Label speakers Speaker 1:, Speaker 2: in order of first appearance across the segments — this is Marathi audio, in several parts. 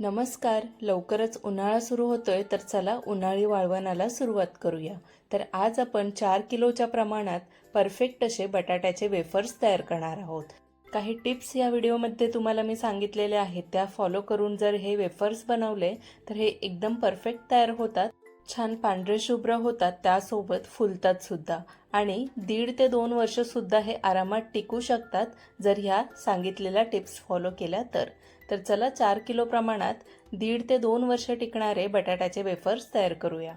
Speaker 1: नमस्कार. लवकरच उन्हाळा सुरू होतोय तर चला उन्हाळी वाळवणाला सुरुवात करूया. तर आज आपण चार किलोच्या प्रमाणात परफेक्ट असे बटाट्याचे वेफर्स तयार करणार आहोत. काही टिप्स या व्हिडिओमध्ये तुम्हाला मी सांगितलेल्या आहेत त्या फॉलो करून जर हे वेफर्स बनवले तर हे एकदम परफेक्ट तयार होतात. छान पांढरे शुभ्र होतात त्यासोबत फुलतात सुद्धा. आणि दीड ते दोन वर्ष सुद्धा हे आरामात टिकू शकतात जर ह्या सांगितलेल्या टिप्स फॉलो केल्या तर. तर चला चार किलो प्रमाणात दीड ते दोन वर्ष टिकणारे बटाट्याचे वेफर्स तयार करूया.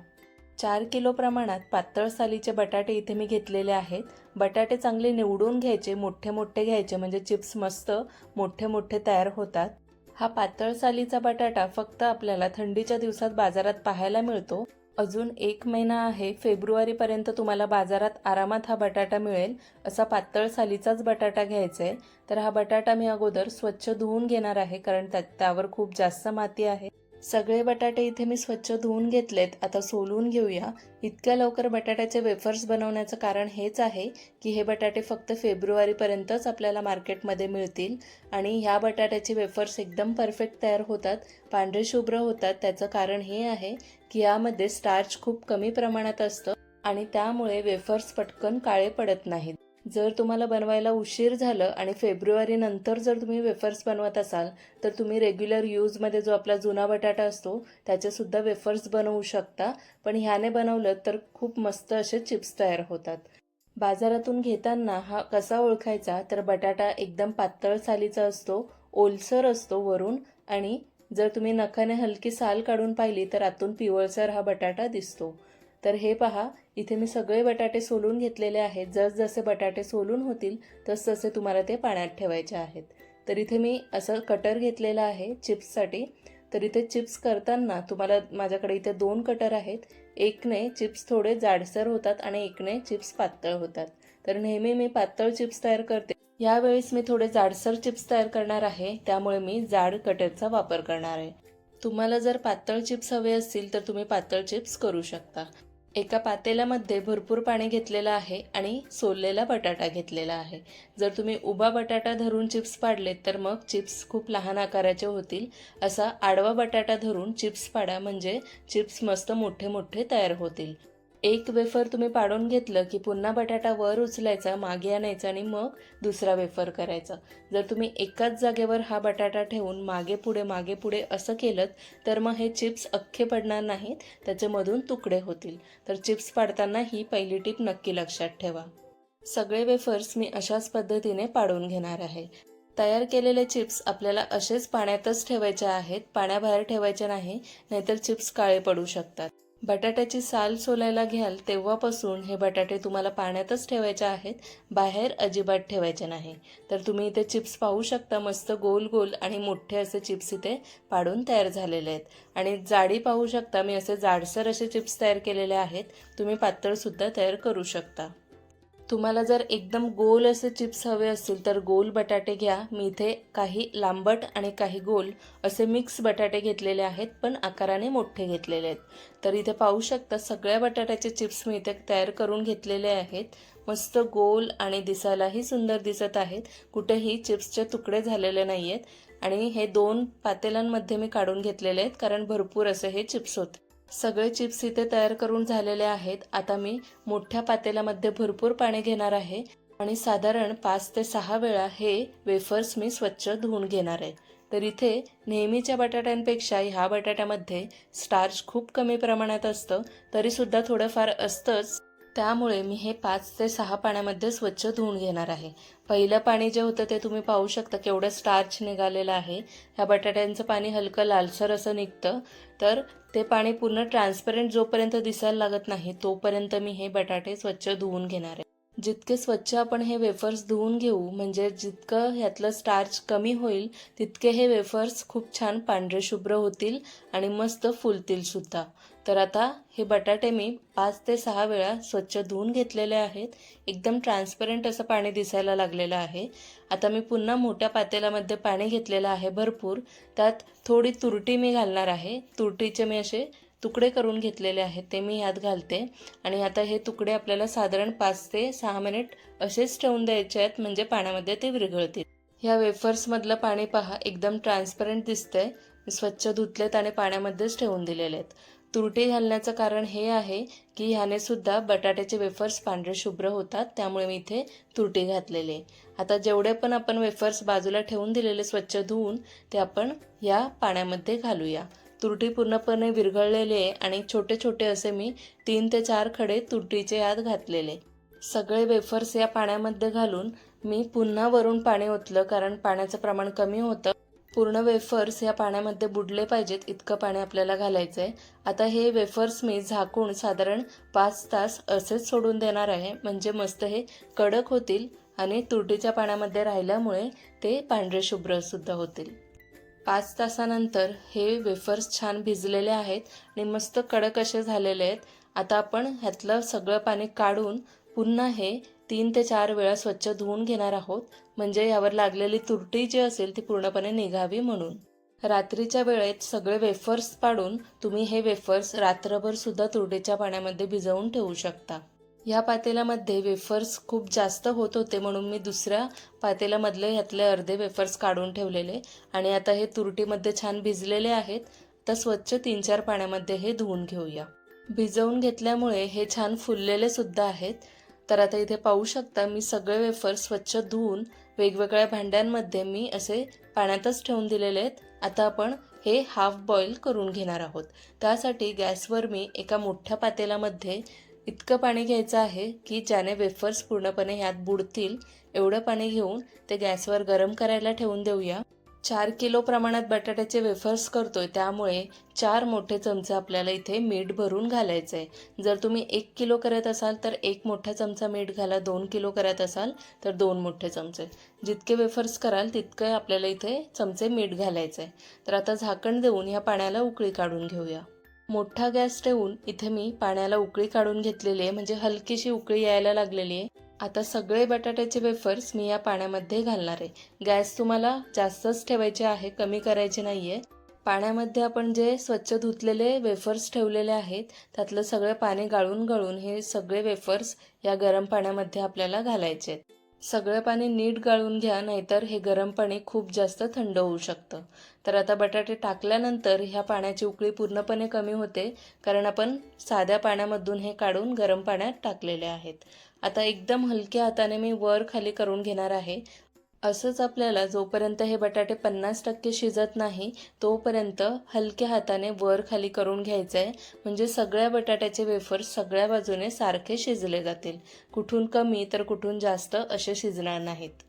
Speaker 1: चार किलो प्रमाणात पातळ सालीचे बटाटे इथे मी घेतलेले आहेत. बटाटे चांगले निवडून घ्यायचे मोठे मोठे घ्यायचे म्हणजे चिप्स मस्त मोठे मोठे तयार होतात. हा पातळ सालीचा बटाटा फक्त आपल्याला थंडीच्या दिवसात बाजारात पाहायला मिळतो. अजून एक महिना आहे फेब्रुवारीपर्यंत तुम्हाला बाजारात आरामात हा बटाटा मिळेल. असा पातळ सालीचाच बटाटा घ्यायचा आहे. तर हा बटाटा मी अगोदर स्वच्छ धुवून घेणार आहे कारण त्या त्यावर खूप जास्त माती आहे. सगळे बटाटे इथे मी स्वच्छ धुवून घेतलेत. आता सोलून घेऊया. इतक्या लवकर बटाट्याचे वेफर्स बनवण्याचं कारण हेच आहे की हे बटाटे फक्त फेब्रुवारीपर्यंतच आपल्याला मार्केटमध्ये मिळतील आणि ह्या बटाट्याचे वेफर्स एकदम परफेक्ट तयार होतात पांढरे शुभ्र होतात. त्याचं कारण हे आहे की यामध्ये स्टार्च खूप कमी प्रमाणात असतं आणि त्यामुळे वेफर्स पटकन काळे पडत नाहीत. जर तुम्हाला बनवायला उशीर झालं आणि फेब्रुवारी नंतर जर तुम्ही वेफर्स बनवत असाल तर तुम्ही रेग्युलर यूजमध्ये जो आपला जुना बटाटा असतो त्याचेसुद्धा वेफर्स बनवू शकता. पण ह्याने बनवलं तर खूप मस्त असे चिप्स तयार होतात. बाजारातून घेताना हा कसा ओळखायचा? तर बटाटा एकदम पातळ सालीचा असतो ओलसर असतो वरून. आणि जर तुम्ही नखाने हलकी साल काढून पाहिली तर आतून पिवळसर हा बटाटा दिसतो. तर हे पहा इथे मी सगळे बटाटे सोलून घेतलेले आहेत. जसजसे बटाटे सोलून होतील तसतसे तुम्हाला ते पाण्यात ठेवायचे आहेत. तर इथे मी असं कटर घेतलेलं आहे चिप्ससाठी. तर इथे चिप्स करताना तुम्हाला माझ्याकडे इथे दोन कटर आहेत. एकने चिप्स थोडे जाडसर होतात आणि एकने चिप्स पातळ होतात. तर नेहमी मी पातळ चिप्स तयार करते. यावेळेस मी थोडे जाडसर चिप्स तयार करणार आहे. त्यामुळे मी जाड कटरचा वापर करणार आहे. तुम्हाला जर पातळ चिप्स हवे असतील तर तुम्ही पातळ चिप्स करू शकता. एका पातेल्यामध्ये भरपूर पाणी घेतलेलं आहे आणि सोललेला बटाटा घेतलेला आहे. जर तुम्ही उभा बटाटा धरून चिप्स पाडले तर मग चिप्स खूप लहान आकाराचे होतील. असा आडवा बटाटा धरून चिप्स पाडा म्हणजे चिप्स मस्त मोठे मोठे तयार होतील. एक वेफर तुम्ही पाडून घेतलं की पुन्हा बटाटा वर उचलायचा मागे आणायचा आणि मग दुसरा वेफर करायचा. जर तुम्ही एकाच जागेवर हा बटाटा ठेवून मागे पुढे मागे पुढे असं केलं तर मग हे चिप्स अख्खे पडणार नाहीत त्याच्यामधून तुकडे होतील. तर चिप्स पाडताना ही पहिली टीप नक्की लक्षात ठेवा. सगळे वेफर्स मी अशाच पद्धतीने पाडून घेणार आहे. तयार केलेले चिप्स आपल्याला असेच पाण्यातच ठेवायचे आहेत पाण्याबाहेर ठेवायचे नाही नाहीतर चिप्स काळे पडू शकतात. बटाट्याची साल सोलायला घ्याल तेव्हापासून हे बटाटे तुम्हाला पाण्यातच ठेवायचे आहेत बाहेर अजिबात ठेवायचे नाही. तर तुम्ही इथे चिप्स पाहू शकता मस्त गोल गोल आणि मोठे असे चिप्स इथे पाडून तयार झालेले आहेत. आणि जाडी पाहू शकता मी असे जाडसर असे चिप्स तयार केलेले आहेत तुम्ही पातळसुद्धा तयार करू शकता. तुम्हाला जर एकदम गोल असे चिप्स हवे असतील तर गोल बटाटे घ्या. मी इथे काही लांबट आणि काही गोल असे मिक्स बटाटे घेतलेले आहेत पण आकाराने मोठे घेतलेले आहेत. तर इथे पाहू शकता सगळ्या बटाट्याचे चिप्स मी इथे तयार करून घेतलेले आहेत. मस्त गोल आणि दिसायलाही सुंदर दिसत आहेत. कुठेही चिप्सचे तुकडे झालेले नाही आहेत आणि हे दोन पातेल्यांमध्ये मी काढून घेतलेले आहेत कारण भरपूर असे हे चिप्स होते. सगळे चिप्स इथे तयार करून झालेले आहेत. आता मी मोठ्या पातेल्यामध्ये भरपूर पाणी घेणार आहे आणि साधारण पाच ते सहा वेळा हे वेफर्स मी स्वच्छ धुवून घेणार आहे. तर इथे नेहमीच्या बटाट्यांपेक्षा ह्या बटाट्यामध्ये स्टार्च खूप कमी प्रमाणात असतं तरीसुद्धा थोडंफार असतंच. त्यामुळे मी हे पाच ते सहा पाण्यामध्ये स्वच्छ धुवून घेणार आहे. पहिलं पाणी जे होतं ते तुम्ही पाहू शकता केवढं स्टार्च निघालेलं आहे. ह्या बटाट्यांचं पाणी हलकं लालसर असं निघतं. तर ते पाणी पूर्ण ट्रान्सपरंट जोपर्यंत दिसायला लागत नाही तोपर्यंत मी हे बटाटे स्वच्छ धुवून घेणार आहे. जितके स्वच्छ आपण हे वेफर्स धुवून घेऊ म्हणजे जितकं ह्यातलं स्टार्च कमी होईल तितके हे वेफर्स खूप छान पांढरे शुभ्र होतील आणि मस्त फुलतील सुद्धा. तर आता हे बटाटे मी पाच ते सहा वेळा स्वच्छ धुवून घेतलेले आहेत. एकदम ट्रान्सपरंट असं पाणी दिसायला लागलेलं आहे. आता मी पुन्हा मोठ्या पातेल्यामध्ये पाणी घेतलेलं आहे भरपूर. त्यात थोडी तुरटी मी घालणार आहे. तुरटीचे मी असे तुकडे करून घेतलेले आहेत ते मी ह्यात घालते. आणि आता हे तुकडे आपल्याला साधारण पाच ते सहा मिनिट असेच ठेवून द्यायचे आहेत म्हणजे पाण्यामध्ये ते विरघळतील. ह्या वेफर्समधलं पाणी पहा एकदम ट्रान्सपरंट दिसतंय. मी स्वच्छ धुतलेत आणि पाण्यामध्येच ठेवून दिलेले आहेत. तुरटी घालण्याचं कारण हे आहे की ह्याने सुद्धा बटाट्याचे वेफर्स पांढरे शुभ्र होतात त्यामुळे मी इथे तुरटी घातलेली आहे. आता जेवढे पण आपण वेफर्स बाजूला ठेवून दिलेले स्वच्छ धुवून ते आपण या पाण्यामध्ये घालूया. तुरटी पूर्णपणे विरघळलेली आहे आणि छोटे छोटे असे मी तीन ते चार खडे तुरटीचे यात घातलेले. सगळे वेफर्स या पाण्यामध्ये घालून मी पुन्हा वरून पाणी ओतलं कारण पाण्याचं प्रमाण कमी होतं. पूर्ण वेफर्स या पाण्यामध्ये बुडले पाहिजेत इतकं पाणी आपल्याला घालायचं आहे आता हे वेफर्स मी झाकून साधारण पाच तास असेच सोडून देणार आहे. म्हणजे मस्त हे कडक होतील आणि तुरटीच्या पाण्यामध्ये राहिल्यामुळे ते पांढरे शुभ्र सुद्धा होतील. पाच तासानंतर हे वेफर्स छान भिजलेले आहेत. आणि मस्त कडक असे झालेले आहेत. आता आपण ह्यातलं सगळं पाणी काढून पुन्हा हे तीन ते चार वेळा स्वच्छ धुवून घेणार आहोत. म्हणजे यावर लागलेली तुरटी जी असेल ती पूर्णपणे निघावी म्हणून. रात्रीच्या वेळेत सगळे वेफर्स पाडून तुम्ही हे वेफर्स रात्रभर सुद्धा तुरटीच्या पाण्यामध्ये भिजवून ठेवू शकता. ह्या पातेल्यामध्ये वेफर्स खूप जास्त होत होते म्हणून मी दुसऱ्या पातेल्यामधले ह्यातले अर्धे वेफर्स काढून ठेवलेले. आणि आता हे तुरटीमध्ये छान भिजलेले आहेत. तर स्वच्छ तीन चार पाण्यामध्ये हे धुवून घेऊया. भिजवून घेतल्यामुळे हे छान फुललेले सुद्धा आहेत. तर आता इथे पाहू शकता मी सगळे वेफर स्वच्छ धुवून वेगवेगळ्या भांड्यांमध्ये मी असे पाण्यातच ठेवून दिलेले आहेत. आता आपण हे हाफ बॉईल करून घेणार आहोत. त्यासाठी गॅसवर मी एका मोठ्या पातेल्यामध्ये इतकं पाणी घ्यायचं आहे की ज्याने वेफर्स पूर्णपणे ह्यात बुडतील एवढं पाणी घेऊन ते गॅसवर गरम करायला ठेवून देऊया. चार किलो प्रमाणात बटाट्याचे वेफर्स करतोय त्यामुळे चार मोठे चमचे आपल्याला इथे मीठ भरून घालायचं आहे जर तुम्ही एक किलो करत असाल तर एक मोठा चमचा मीठ घाला दोन किलो करत असाल तर दोन मोठे चमचे. जितके वेफर्स कराल तितके आपल्याला इथे चमचे मीठ घालायचं आहे तर आता झाकण देऊन ह्या पाण्याला उकळी काढून घेऊया. मोठा गॅस ठेवून इथे मी पाण्याला उकळी काढून घेतलेली आहे. म्हणजे हलकीशी उकळी यायला लागलेली आहे. आता सगळे बटाट्याचे वेफर्स मी या पाण्यामध्ये घालणार आहे. गॅस तुम्हाला जास्तच ठेवायचे आहे कमी करायचे नाही आहे पाण्यामध्ये आपण जे स्वच्छ धुतलेले वेफर्स ठेवलेले आहेत त्यातलं सगळं पाणी गाळून गाळून हे सगळे वेफर्स या गरम पाण्यामध्ये आपल्याला घालायचे आहेत. सगळं पाणी नीट गाळून घ्या नाहीतर हे गरम पाणी खूप जास्त थंड होऊ शकतं. तर आता बटाटे टाकल्यानंतर ह्या पाण्याची उकळी पूर्णपणे कमी होते कारण आपण साध्या पाण्यामधून हे काढून गरम पाण्यात टाकलेले आहेत. आता एकदम हलक्या हाताने मी वर खाली करून घेणार आहे. असंच आपल्याला जोपर्यंत हे बटाटे पन्नास टक्के शिजत नाही तोपर्यंत हलक्या हाताने वर खाली करून घ्यायचं आहे म्हणजे सगळ्या बटाट्याचे वेफर्स सगळ्या बाजूने सारखे शिजले जातील. कुठून कमी तर कुठून जास्त असे शिजणार नाहीत.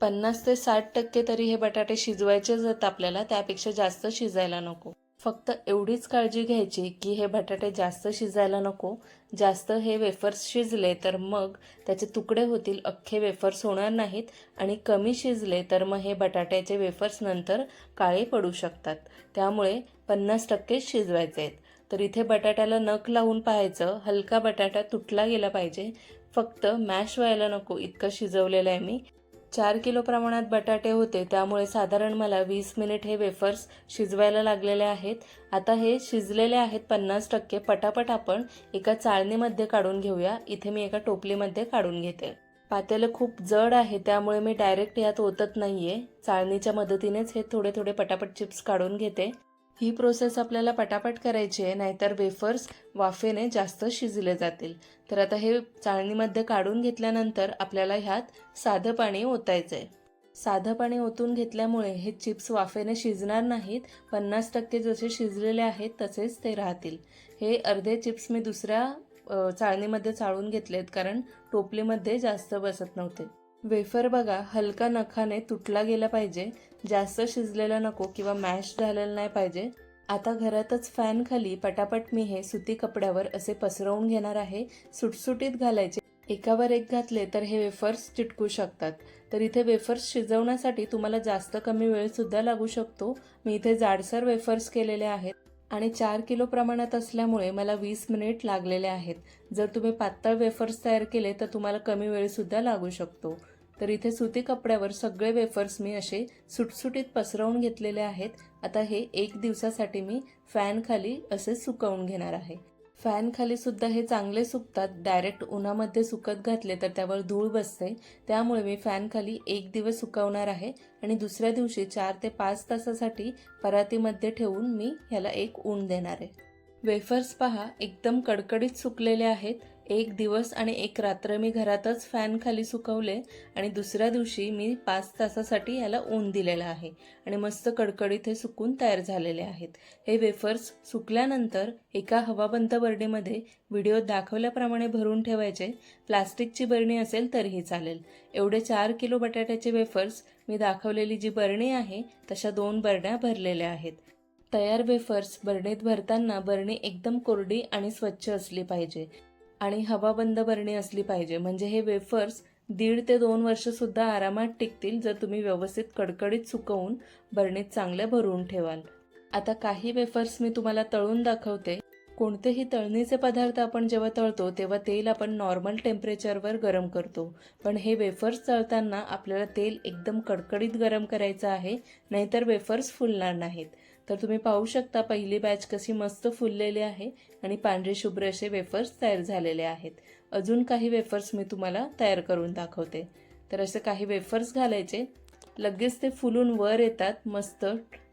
Speaker 1: पन्नास ते साठ टक्के तरी हे बटाटे शिजवायचेच आहेत आपल्याला त्यापेक्षा जास्त शिजायला नको. फक्त एवढीच काळजी घ्यायची की हे बटाटे जास्त शिजायला नको. जास्त हे वेफर्स शिजले तर मग त्याचे तुकडे होतील अख्खे वेफर्स होणार नाहीत आणि कमी शिजले तर मग हे बटाट्याचे वेफर्स नंतर काळे पडू शकतात. त्यामुळे पन्नास टक्के शिजवायचे आहेत. तर इथे बटाट्याला नख लावून पाहायचं हलका बटाटा तुटला गेला पाहिजे. फक्त मॅश व्हायला नको इतकं शिजवलेलं आहे मी. चार किलो प्रमाणात बटाटे होते त्यामुळे साधारण मला वीस मिनिट हे वेफर्स शिजवायला लागलेले आहेत. आता हे शिजलेले आहेत पन्नास टक्के. पटापट आपण एका चाळणीमध्ये काढून घेऊया. इथे मी एका टोपलीमध्ये काढून घेते. पातेलं खूप जड आहे त्यामुळे मी डायरेक्ट यात ओतत नाहीये. चाळणीच्या मदतीनेच हे थोडे थोडे पटापट चिप्स काढून घेते. ही प्रोसेस आपल्याला पटापट करायची आहे नाहीतर वेफर्स वाफेने जास्त शिजले जातील. तर आता हे चाळणीमध्ये काढून घेतल्यानंतर आपल्याला ह्यात साधं पाणी ओतायचं आहे साधं पाणी ओतून घेतल्यामुळे हे चिप्स वाफेने शिजणार नाहीत पन्नास टक्के जसे शिजलेले आहेत तसेच ते राहतील. हे अर्धे चिप्स मी दुसऱ्या चाळणीमध्ये चाळून घेतलेत कारण टोपलीमध्ये जास्त बसत नव्हते. वेफर बघा हलका नखाने तुटला गेला पाहिजे. जास्त शिजलेला नको किंवा मॅश झालेला नाही पाहिजे. आता घरातच फॅन खाली पटापट मी हे सुती कपड्यावर असे पसरवून घेणार आहे. सुटसुटीत घालायचे. एकावर एक घातले तर हे वेफर्स चिटकू शकतात. तर इथे वेफर्स शिजवण्यासाठी तुम्हाला जास्त कमी वेळ सुद्धा लागू शकतो. मी इथे जाडसर वेफर्स केलेले आहेत आणि चार किलो प्रमाणात असल्यामुळे मला वीस मिनिट लागलेले आहेत. जर तुम्ही पातळ वेफर्स तयार केले तर तुम्हाला कमी वेळसुद्धा लागू शकतो. तर इथे सुती कपड्यावर सगळे वेफर्स मी असे सुटसुटीत पसरवून घेतलेले आहेत. आता हे एक दिवसासाठी मी फॅन खाली असे सुकवून घेणार आहे. फॅन खाली सुद्धा हे चांगले सुकतात. डायरेक्ट उन्हामध्ये सुकत घातले तर त्यावर धूळ बसते. त्यामुळे मी फॅन खाली एक दिवस सुकवणार आहे आणि दुसऱ्या दिवशी चार ते पाच तासासाठी परातीमध्ये ठेवून मी ह्याला एक ऊन देणार आहे. वेफर्स पहा एकदम कडकडीत सुकलेले आहेत. एक दिवस आणि एक रात्र मी घरातच फॅन खाली सुकवले आणि दुसऱ्या दिवशी मी पाच तासासाठी याला ऊन दिलेलं आहे आणि मस्त कडकडीत हे सुकून तयार झालेले आहेत. हे वेफर्स सुकल्यानंतर एका हवाबंद बरणीमध्ये व्हिडिओ दाखवल्याप्रमाणे भरून ठेवायचे. प्लास्टिकची बरणी असेल तरीही चालेल. एवढे चार किलो बटाट्याचे वेफर्स मी दाखवलेली जी बरणी आहे तशा दोन बरण्या भरलेल्या आहेत. तयार वेफर्स बरणीत भरताना बरणी एकदम कोरडी आणि स्वच्छ असली पाहिजे. आणि हवाबंद बरणी असली पाहिजे. म्हणजे हे वेफर्स दीड ते दोन वर्षसुद्धा आरामात टिकतील जर तुम्ही व्यवस्थित कडकडीत सुकवून बरणीत चांगल्या भरून ठेवाल. आता काही वेफर्स मी तुम्हाला तळून दाखवते. कोणतेही तळणीचे पदार्थ आपण जेव्हा तळतो तेव्हा तेल आपण नॉर्मल टेम्परेचरवर गरम करतो. पण हे वेफर्स तळताना आपल्याला तेल एकदम कडकडीत गरम करायचं आहे नाहीतर वेफर्स फुलणार नाहीत. तर तुम्ही पाहू शकता पहिली बॅच कशी मस्त फुललेली आहे आणि पांढरे शुभ्र असे वेफर्स तयार झालेले आहेत. अजून काही वेफर्स मी तुम्हाला तयार करून दाखवते. तर असे काही वेफर्स घालायचे. लगेच ते फुलून वर येतात मस्त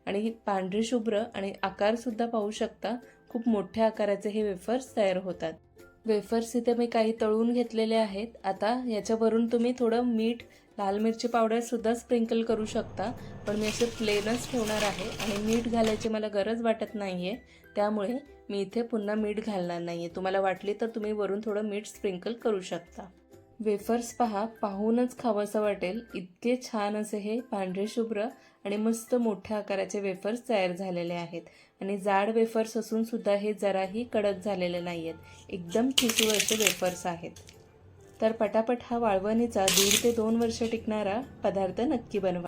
Speaker 1: आणि पांढरे शुभ्र आणि आकारसुद्धा पाहू शकता. खूप मोठ्या आकाराचे हे वेफर्स तयार होतात. वेफर्स इथे मी काही तळून घेतलेले आहेत. आता याच्यावरून तुम्ही थोडं मीठ लाल मिरची पावडरसुद्धा स्प्रिंकल करू शकता. पण मी असे प्लेनच ठेवणार आहे आणि मीठ घालायची मला गरज वाटत नाही आहे त्यामुळे मी इथे पुन्हा मीठ घालणार नाही आहे तुम्हाला वाटली तर तुम्ही वरून थोडं मीठ स्प्रिंकल करू शकता. वेफर्स पहा पाहूनच खावंसं वाटेल. इतके छान असे हे पांढरे शुभ्र आणि मस्त मोठ्या आकाराचे वेफर्स तयार झालेले आहेत. आणि जाड वेफर्स असून सुद्धा हे जराही कडक झालेले नाही आहेत एकदम ठिसूळ असे वेफर्स आहेत. तर पटापट हा वाळवणीचा दीड ते दोन वर्ष टिकणारा पदार्थ नक्की बनवा.